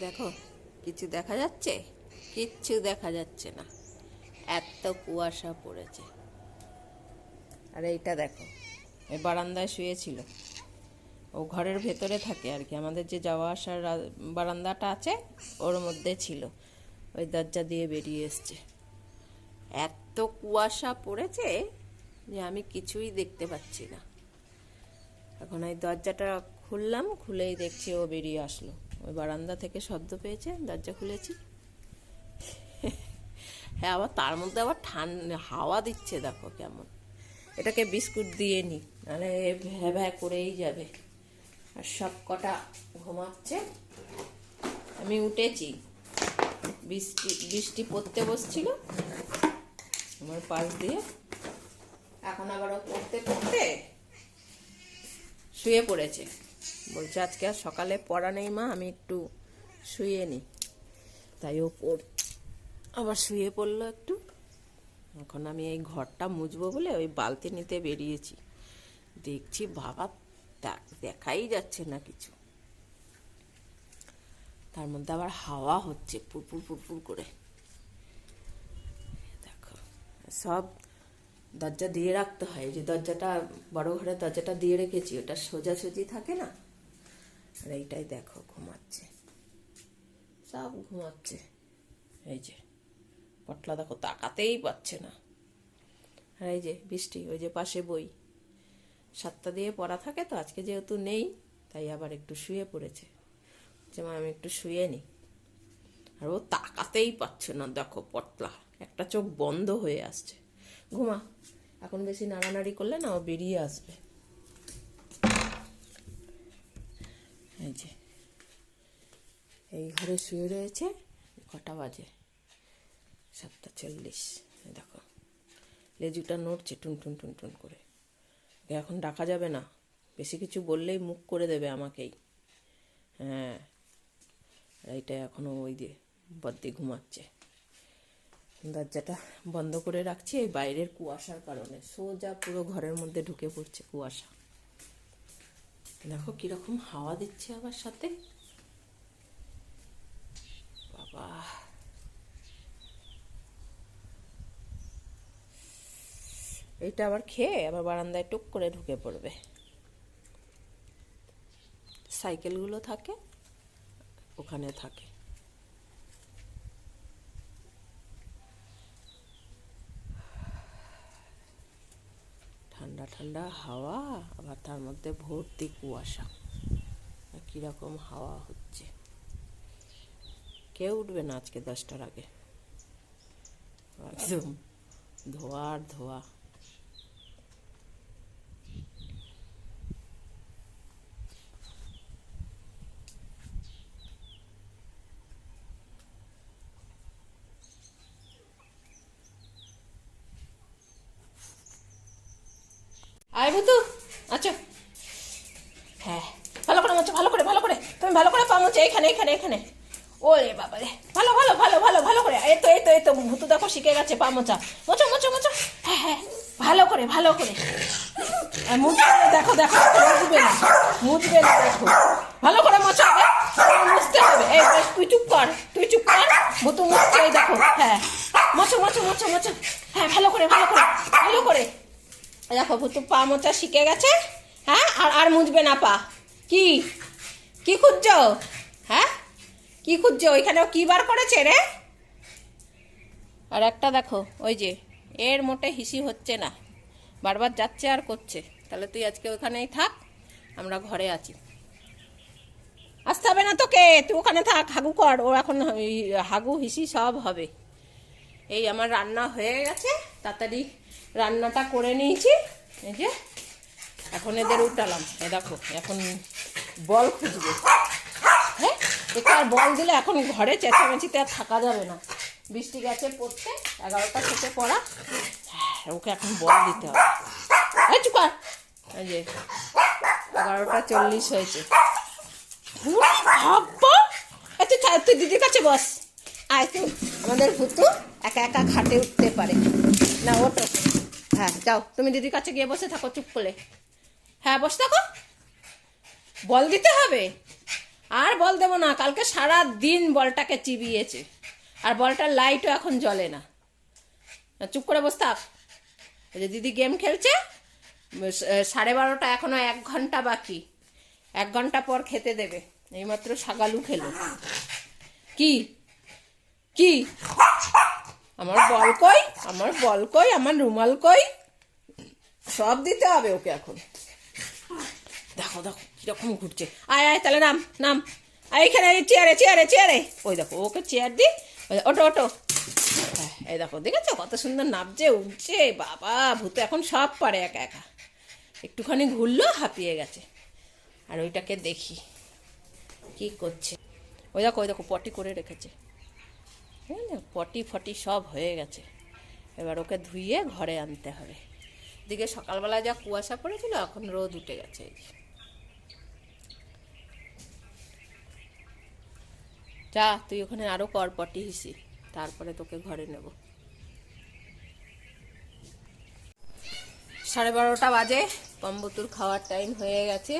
দেখো, কিছু দেখা যাচ্ছে? কিচ্ছু দেখা যাচ্ছে না। এত কুয়াশা পড়েছে। আর এইটা দেখো, এই বারান্দায় শুয়েছিল। ও ঘরের ভেতরে থাকে আর কি। আমাদের যে যাওয়া আসার বারান্দাটা আছে, ওর মধ্যে ছিল। ওই দরজা দিয়ে বেরিয়ে এসছে। এত কুয়াশা পড়েছে যে আমি কিছুই দেখতে পাচ্ছি না। এখন এই দরজাটা খুললাম, খুলেই দেখছি ও বেরিয়ে আসলো। ওই বারান্দা থেকে শব্দ পেয়েছে, দরজা খুলেছি। হ্যাঁ আবার তার মধ্যে আবার ঠান্ডা হাওয়া দিচ্ছে, দেখো কেমন। এটাকে বিস্কুট দিয়ে নি, নাহলে ভ্যা ভ্যা করেই যাবে। আর সব কটা ঘুমাচ্ছে। আমি উঠেছি। বৃষ্টি বৃষ্টি পড়তে বসছিল। আমার পাশ দিয়ে। এখন আবারও পড়তে পড়তে শুয়ে পড়েছে। বলছে, আজকে আর সকালে পড়া নেই মা, আমি একটু শুয়ে নি। তাই ও পড়, আবার শুয়ে পড়ল একটু। এখন আমি এই ঘরটা মুছবো বলে ওই বালতি নিতে বেরিয়েছি। দেখছি, বাবা দেখাই যাচ্ছে না কিছু। তার মধ্যে আবার হাওয়া হচ্ছে, পুরপুর পুরপুর করে। দেখো, সব দরজা দিয়ে রাখতে হয়। যে দরজাটা, বড় ঘরের দরজাটা দিয়ে রেখেছি, ওটা সোজাসুজি থাকে না? আর এইটাই দেখো ঘুমাচ্ছে। সব ঘুমাচ্ছে। এই যে, পটলা দেখো তাকাতেই পাচ্ছে না। আর এই যে বৃষ্টি, ওই যে পাশে বই। সাতটা দিয়ে পড়া থাকে তো, আজকে যেহেতু নেই, তাই আবার একটু শুয়ে পড়েছে। যেমন আমি একটু শুয়ে নিই আর ও তাকাতেই পাচ্ছে না, দেখো পটলা। একটা চোখ বন্ধ হয়ে আসছে। ঘুমা, এখন বেশি নাড়ানাড়ি করলে না ও বেরিয়ে আসবে। এই যে এই ঘরে শুয়ে রয়েছে, কটা বাজে? সাতটা চল্লিশ দেখো। লেজুটা নড়ছে টুন টুন টুন টুন করে। এখন ডাকা যাবে না। বেশি কিছু বললেই মুখ করে দেবে আমাকেই। হ্যাঁ এইটা এখনও ওই দিয়ে বদ্দি ঘুমাচ্ছে। দরজাটা বন্ধ করে রাখছি, এই বাইরের কুয়াশার কারণে। সোজা পুরো ঘরের মধ্যে ঢুকে পড়ছে কুয়াশা। দেখো কীরকম হাওয়া দিচ্ছে আবার সাথে। বাবা। এটা আবার খেয়ে আবার বারান্দায় টুক করে ঢুকে পড়বে। সাইকেলগুলো থাকে, ওখানে থাকে। ঠান্ডা ঠান্ডা হাওয়া, আবার তার মধ্যে ভর্তি কুয়াশা। কীরকম হাওয়া হচ্ছে? কেউ উঠবে না আজকে দশটার আগে। একদম ধোয়া আর ধোয়া আয় বুতু আচ্ছা হ্যাঁ ভালো করে মোচো ভালো করে ভালো করে তুমি ভালো করে পা এখানে এখানে এখানে। ওরে বাবা রে ভালো ভালো ভালো ভালো ভালো করে। এই তো এই তো এই তো ভুতু দেখো শিখে গেছে পা মোচা মোচো মোচো মোচো। হ্যাঁ হ্যাঁ। ভালো করে ভালো করে। দেখো দেখো মুছবে না। মুছবে না দেখো। ভালো করে মোচো আগে মুছতে হবে। এই বেশ, তুই চুপ কর তুই চুপ কর। ভুতু মুছছে এই দেখো। হ্যাঁ। মোচো মোচো মোচো মোচো। হ্যাঁ ভালো করে ভালো করে ভালো করে। দেখো ভুতু পা মোচা শিখে গেছে। হ্যাঁ আর আর মুছবে না পা। কি? কি খুঁজছো? হ্যাঁ? কি খুঁজছো? ওইখানে কি বার করেছে রে? আর একটা দেখো, ওই যে, এর মোটে হিসি হচ্ছে না। বারবার যাচ্ছে আর করছে। তাহলে তুই আজকে ওখানেই থাক, আমরা ঘরে আছি। আসতে হবে না তোকে, তুই ওখানে থাক, হাগু কর। ও এখন হাগু, হিসি সব হবে। এই আমার রান্না হয়ে গেছে, তাড়াতাড়ি রান্নাটা করে নিয়েছি। এই যে, এখন এদের উঠালাম। এ দেখো, এখন বল খুঁজবে। হ্যাঁ? আর বল দিলে এখন ঘরে চেঁচামেচিতে আর থাকা যাবে না। বৃষ্টি গেছে পড়তে এগারোটা থেকে পড়া। হ্যাঁ, ওকে এখন বল দিতে হবে। এই চুপ এই যে এগারোটা চল্লিশ হয়েছে। বাবা! তুই তুই দিদির কাছে বস। আয় তুই। আমাদের ভুতু একা একা খাটে উঠতে পারে। না ওটো হ্যাঁ যাও। তুমি দিদির কাছে গিয়ে বসে থাকো চুপ করে। হ্যাঁ বসে থাকো। বল দিতে হবে? আর বল দেবো না, কালকে সারা দিন বলটাকে চিবিয়েছে। আর বলটার লাইটও এখন জ্বলে না। চুপ করে বস থাক। দিদি গেম খেলছে, সাড়ে বারোটা এখনও এক ঘণ্টা বাকি। এক ঘণ্টা পর খেতে দেবে। এইমাত্র সাগালু খেলো। কি? কি? আমার বল কই? আমার বল কই? আমার রুমাল কই? সব দিতে হবে ওকে এখন। দেখো দেখো কীরকম ঘুরছে। আয় আয় তাহলে নাম নাম। আয় এখানে চেয়ারে চেয়ারে চেয়ারে ওই দেখো ওকে চেয়ার দি ওটো ওটো হ্যাঁ, এই দেখো দেখেছ? কত সুন্দর নাবছে উঠছে বাবা ভূত এখন সব পারে একা একা। একটুখানি ঘুরলো হাঁপিয়ে গেছে। আর ওইটাকে দেখি কি করছে। ওই দেখো ওই দেখো পটি করে রেখেছে? পটি ফটি সব হয়ে গেছে। এবার ওকে ধুইয়ে ঘরে আনতে হবে। দিকে সকালবেলা যা কুয়াশা পড়েছিল এখন রোদ উঠে গেছে। এই যে। যা, তুই ওখানে আরও কর, পটি হিসি। তারপরে তোকে ঘরে নেব। সাড়ে বারোটা বাজে, কম্বতুর খাওয়ার টাইম হয়ে গেছে।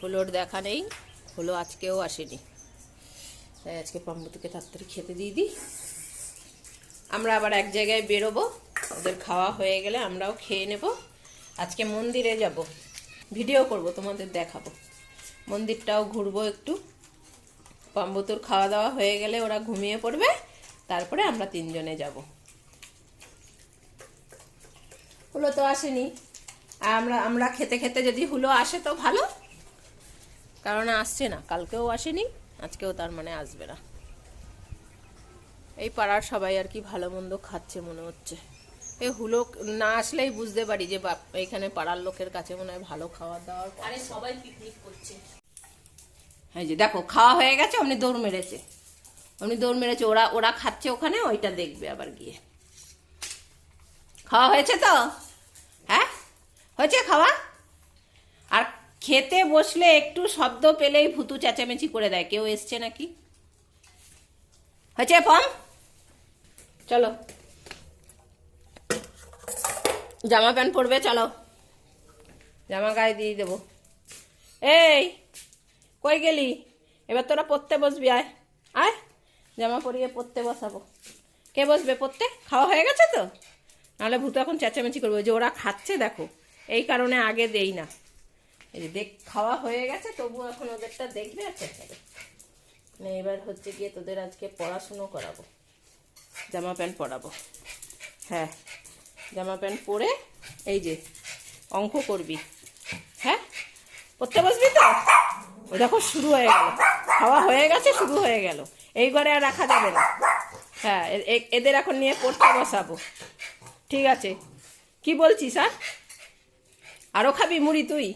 হলোর দেখা নেই হলো আজকেও আসেনি। তাই আজকে পম্বতুকে তাড়াতাড়ি খেতে দিয়ে দিই। আমরা আবার এক জায়গায় বেরোবো, ওদের খাওয়া হয়ে গেলে আমরাও খেয়ে নেব। আজকে মন্দিরে যাব, ভিডিও করব, তোমাদের দেখাবো। মন্দিরটাও ঘুরবো একটু। পম্বতুর খাওয়া দাওয়া হয়ে গেলে ওরা ঘুমিয়ে পড়বে, তারপরে আমরা তিনজনে যাব। হুলো তো আসেনি। আর আমরা আমরা খেতে খেতে যদি হুলো আসে তো ভালো। কারণ আসছে না, কালকেও আসেনি, আজকেও তার মানে আসবে না। এই পাড়ার সবাই আর কি ভালো মন্দ খাচ্ছে মনে হচ্ছে। এ হুলো না আসলেই বুঝতে পারি যে এখানে পাড়ার লোকের কাছে মনে হয় ভালো খাওয়া দাওয়ার আরে সবাই পিকনিক করছে। হ্যাঁ যে দেখো, খাওয়া হয়ে গেছে, অমনি দৌড় মেরেছে। অমনি দৌড় মেরেছে, ওরা ওরা খাচ্ছে ওখানে, ওইটা দেখবে আবার গিয়ে। খাওয়া হয়েছে তো? হ্যাঁ? হয়েছে খাওয়া? আর খেতে বসলে একটু শব্দ পেলেই ভুতু চেঁচামেচি করে দেয়, কেউ এসছে নাকি? হয়েছে পম চলো। জামা প্যান্ট পরবে, চলো। জামা গায়ে দিয়ে দেবো। এই! কই গেলি? এবার তোরা পড়তে বসবি, আয়। আয়। জামা পরিয়ে পড়তে বসাবো। কে বসবে পড়তে? খাওয়া হয়ে গেছে তো? নাহলে ভূত এখন চেঁচামেচি করবে। যে ওরা খাচ্ছে, দেখো। এই কারণে আগে দেই না। এই যে দেখ, খাওয়া হয়ে গেছে, তবু এখন ওদেরটা দেখবে আর চেঁচাবে মানে এবার হচ্ছে গিয়ে তোদের আজকে পড়াশুনো করাবো। জামা প্যান্ট পরাবো। হ্যাঁ। জামা প্যান্ট পরে এই যে, অঙ্ক করবি। হ্যাঁ? পড়তে বসবি তো? দেখো, শুরু হয়ে গেল। খাওয়া হয়ে গেছে, শুরু হয়ে গেল। এই ঘরে আর রাখা যাবে না। হ্যাঁ এদের এখন নিয়ে পড়তে বসাবো। ঠিক আছে। কি বলছিস আর আরও খাবি মুড়ি তুই?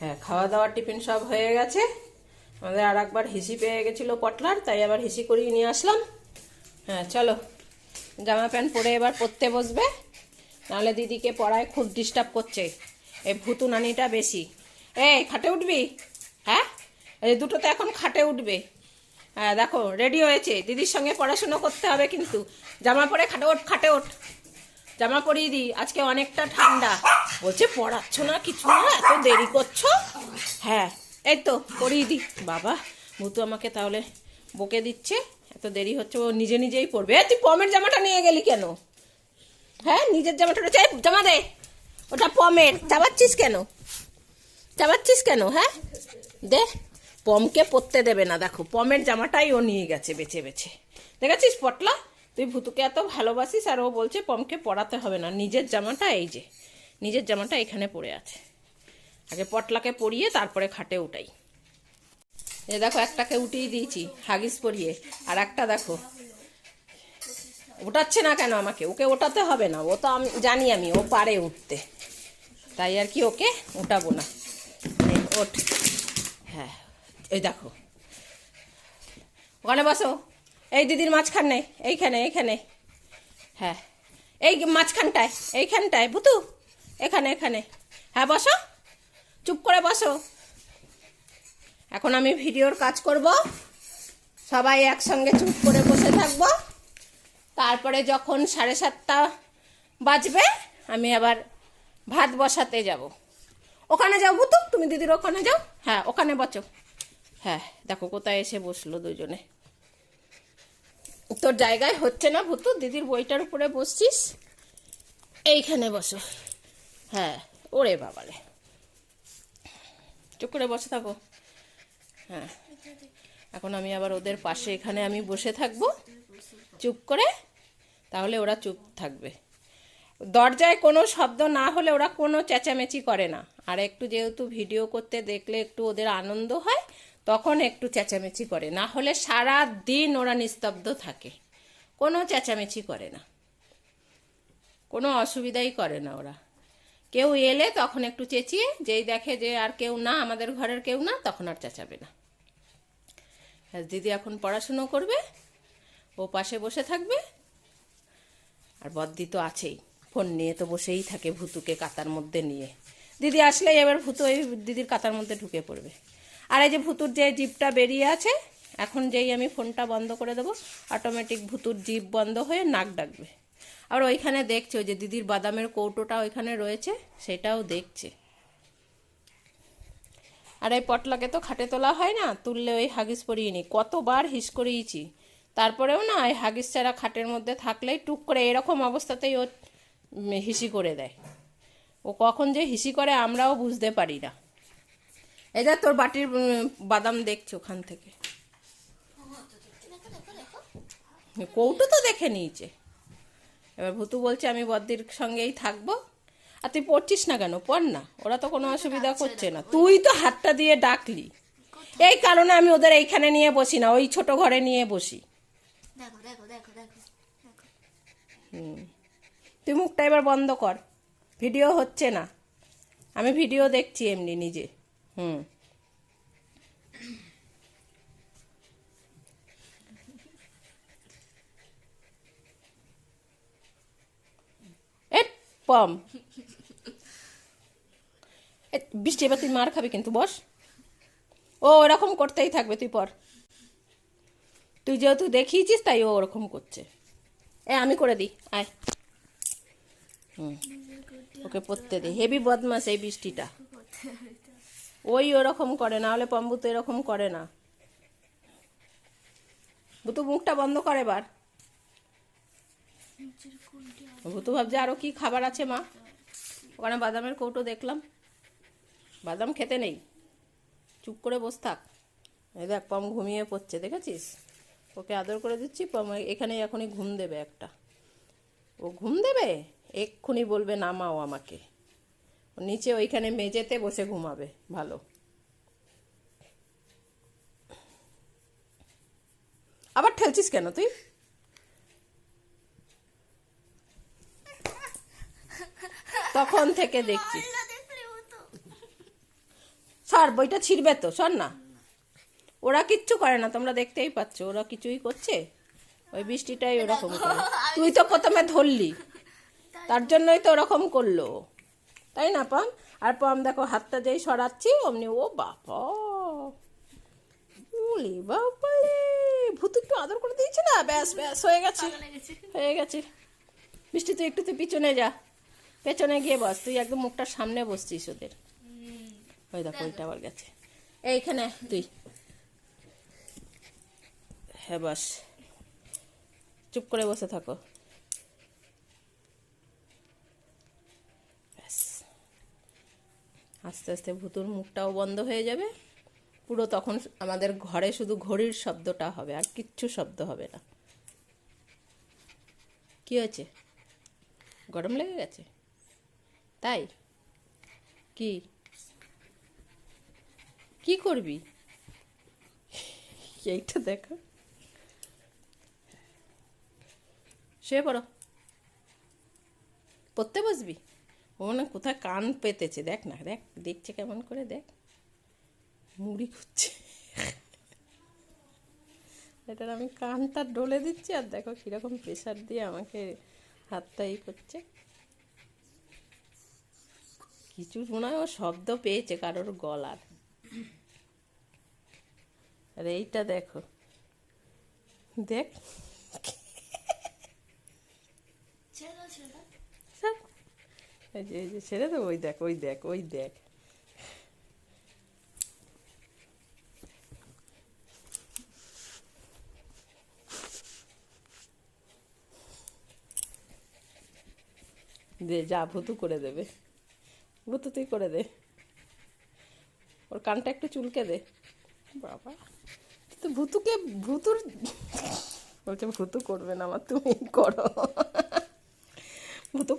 হ্যাঁ খাওয়া দাওয়ার টিফিন সব হয়ে গেছে। আমাদের আর একবার হিসি পেয়ে গেছিল পটলার, তাই আবার হিসি করিয়ে নিয়ে আসলাম। হ্যাঁ চলো। জামা প্যান্ট পরে এবার পরতে বসবে। নাহলে দিদিকে পড়ায় খুব ডিস্টার্ব করছে। এই ভুতু নানিটা বেশি। এই, খাটে উঠবি? হ্যাঁ? এই দুটো তো এখন খাটে উঠবে। হ্যাঁ দেখো রেডি হয়েছে। দিদির সঙ্গে পড়াশুনো করতে হবে কিন্তু। জামা পরে খাটে ওঠ খাটে ওঠ। জামা পরিয়ে দিই আজকে অনেকটা ঠান্ডা। বলছে, পড়াচ্ছ না কিছু না? এত দেরি করছ? হ্যাঁ এই তো, পরিয়ে দিই বাবা, ভূতু আমাকে তাহলে বকে দিচ্ছে। এত দেরি হচ্ছে, ও নিজে নিজেই পড়বে। তুই পমের জামাটা নিয়ে গেলি কেন? হ্যাঁ নিজের জামাটা জামা দে। ওটা পমের। চাবাচ্ছিস কেন? চাবাচ্ছিস কেন হ্যাঁ? দে, পমকে পরতে দেবে না, দেখো। পমের জামাটাই ও নিয়ে গেছে বেছে বেছে। দেখেছিস পটলা? তুই ভুতুকে এত ভালোবাসিস আর ও বলছে পমকে পরাতে হবে না। নিজের জামাটা এই যে, নিজের জামাটা এখানে পড়ে আছে। আগে পটলাকে পরিয়ে তারপরে খাটে উঠাই। এ দেখো, একটাকে উঠিয়ে দিয়েছি, হাগিস পরিয়ে। আর একটা দেখো ওঠাচ্ছে না কেন আমাকে? ওকে ওঠাতে হবে না। ও তো আমি, জানি আমি, ও পারে উঠতে। তাই আর কি ওকে উঠাবো না। ওঠ। হ্যাঁ এই দেখো। ওখানে বসো। এই দিদির মাঝখানে, এইখানে এইখানে। হ্যাঁ এই মাঝখানটায়, এইখানটায়, বুতু। এখানে এখানে। হ্যাঁ বসো। চুপ করে বসো। এখন আমি ভিডিওর কাজ করব। সবাই একসঙ্গে চুপ করে বসে থাকব। তারপরে যখন সাড়ে সাতটা বাজবে, আমি আবার ভাত বসাতে যাব। ওখানে যাও ভুতু, তুমি দিদির ওখানে যাও। হ্যাঁ ওখানে বচো হ্যাঁ দেখো কোথায় এসে বসল দুজনে। তোর জায়গায় হচ্ছে না ভুতু, দিদির বইটার উপরে বসছিস? এইখানে বসো। হ্যাঁ ওরে বাবারে। চুপ করে বসে থাকো। হ্যাঁ এখন আমি আবার ওদের পাশে এখানে আমি বসে থাকব। চুপ করে, তাহলে ওরা চুপ থাকবে। দরজায় কোনো শব্দ না হলে ওরা কোনো চেঁচামেচি করে না। আর একটু যেহেতু ভিডিও করতে দেখলে একটু ওদের আনন্দ হয়, তখন একটু চেঁচামেচি করে। না হলে সারা দিন ওরা নিস্তব্ধ থাকে। কোনো চেঁচামেচি করে না। কোনো অসুবিধাই করে না ওরা। কেউ এলে তখন একটু চেঁচিয়ে, যেই দেখে যে আর কেউ না, আমাদের ঘরের কেউ না, তখন আর চেঁচাবে না। দিদি এখন পড়াশুনো করবে, ও পাশে বসে থাকবে, আর বদ্দি তো আছেই। ফোন নিয়ে তো বসেই থাকে ভুতুকে কাতার মধ্যে নিয়ে। দিদি আসলেই এবার ভুতু ওই দিদির কাতার মধ্যে ঢুকে পড়বে। আর এই যে ভুতুর যে জিপটা বেরিয়ে আছে, এখন যেই আমি ফোনটা বন্ধ করে দেবো অটোমেটিক ভুতুর জিপ বন্ধ হয়ে নাক ডাকবে। আর ওইখানে দেখছে, ওই যে দিদির বাদামের কৌটোটা ওইখানে রয়েছে, সেটাও দেখছে। আর এই পটলাকে তো খাটে তোলা হয় না, তুললে ওই হাগিস পরিয়ে নি কতবার হিস করিয়েছি। তারপরেও না, এই হাগিস ছাড়া খাটের মধ্যে থাকলেই টুক করে এরকম অবস্থাতেই ও হিসি করে দেয়। ও কখন যে হিসি করে আমরাও বুঝতে পারি না। এই যা তোর বাটির বাদাম দেখছ ওখান থেকে। কৌটো তো দেখে নিয়েছে। এবার ভুতু বলছে আমি বদ্দির সঙ্গেই থাকব। আর তুই পড়ছিস না কেন? পড় না। ওরা তো কোনো অসুবিধা করছে না। তুই তো হাতটা দিয়ে ডাকলি। এই কারণে আমি ওদের এইখানে নিয়ে বসি না ওই ছোট ঘরে নিয়ে বসি। দেখো দেখো দেখো দেখো। দেখো তুই মুখটা এবার বন্ধ কর। ভিডিও হচ্ছে না। আমি ভিডিও দেখছি এমনি নিজে। হুম। পম। বৃষ্টি, এবার তুই মার খাবি কিন্তু, বস। ও ওরকম করতেই থাকবে, তুই পর। তুই যেহেতু দেখিয়েছিস, তাই ও ওরকম করছে। এ, আমি করে দিই। আয়। ওকে পড়তে দে। হেভি বদমাস এই বৃষ্টিটা। ওই ওরকম করে না হলে পম্বু তো এরকম করে না। ভুতু, মুখটা বন্ধ করে এবার। ভুতু ভাবছে আরও কি খাবার আছে মা? ওখানে বাদামের কৌটো দেখলাম। বাদাম খেতে নেই। চুপ করে বস থাক। এই দেখ, পম ঘুমিয়ে পড়ছে, দেখেছিস? ওকে আদর করে দিচ্ছি, পম এখানে এখনই ঘুম দেবে একটা। ও ঘুম দেবে? এক্ষুনি বলবে, নামাও আমাকে। নিচে ওইখানে মেঝেতে বসে ঘুমাবে, ভালো। আবার ঠেলছিস কেন তুই? তখন থেকে দেখছি। সর, বইটা ছিঁড়বে তো, সর না। ওরা কিচ্ছু করে না, তোমরা দেখতেই পাচ্ছ, ওরা কিছুই করছে। ওই বৃষ্টিটাই ওরকম করে। তুই তো প্রথমে ধরলি। তার জন্যই তো ওরকম করল। তাই না পাম? আর পাম দেখো হাতটা যেই সরাচ্ছি অমনি ও বাবা! ওলে বাবালে ভূত একটু আদর করে দিয়েছে না? ব্যাস ব্যাস হয়ে গেছে। হয়ে গেছে। বৃষ্টি তুই একটু তুই পিছনে যা। পেছনে গিয়ে বস তুই একদম মুখটার সামনে বসছিস ওদের। ওই দেখো ওইটা আবার গেছে। এইখানে তুই। হ্যাঁ বাস। চুপ করে বসে থাকো ব্যাস আস্তে আস্তে ভুতুর মুখটাও বন্ধ হয়ে যাবে। পুরো তখন আমাদের ঘরে শুধু ঘড়ির শব্দটা হবে, আর কিচ্ছু শব্দ হবে না। কি হয়েছে? গরম লেগে গেছে? তাই? কি? কি করবি? এইটা দেখো। শুয়ে পড়ো। পড়তে বসবি? ও না কোথায় কান পেতেছে? দেখ না দেখ দেখছে কেমন করে দেখ। মুড়ি খুঁজছে। এটার আমি কানটা ডলে দিচ্ছি আর দেখো কীরকম প্রেশার দিয়ে আমাকে হাতটা ই করছে। কিছু মনে হয় ও শব্দ পেয়েছে কারোর গলার। আর এইটা দেখো। দেখ। এই যে এই যে, ছেড়ে দেবো, ওই দেখ ওই দেখ ওই দেখ। দে, যা, ভুতু করে দেবে। ভুতু, তুই করে দে। ওর কানটা একটু চুলকে দে। বাবা তো ভুতুকে, ভুতুর বলছে, ভুতু করবে না, আমার তুমি করো।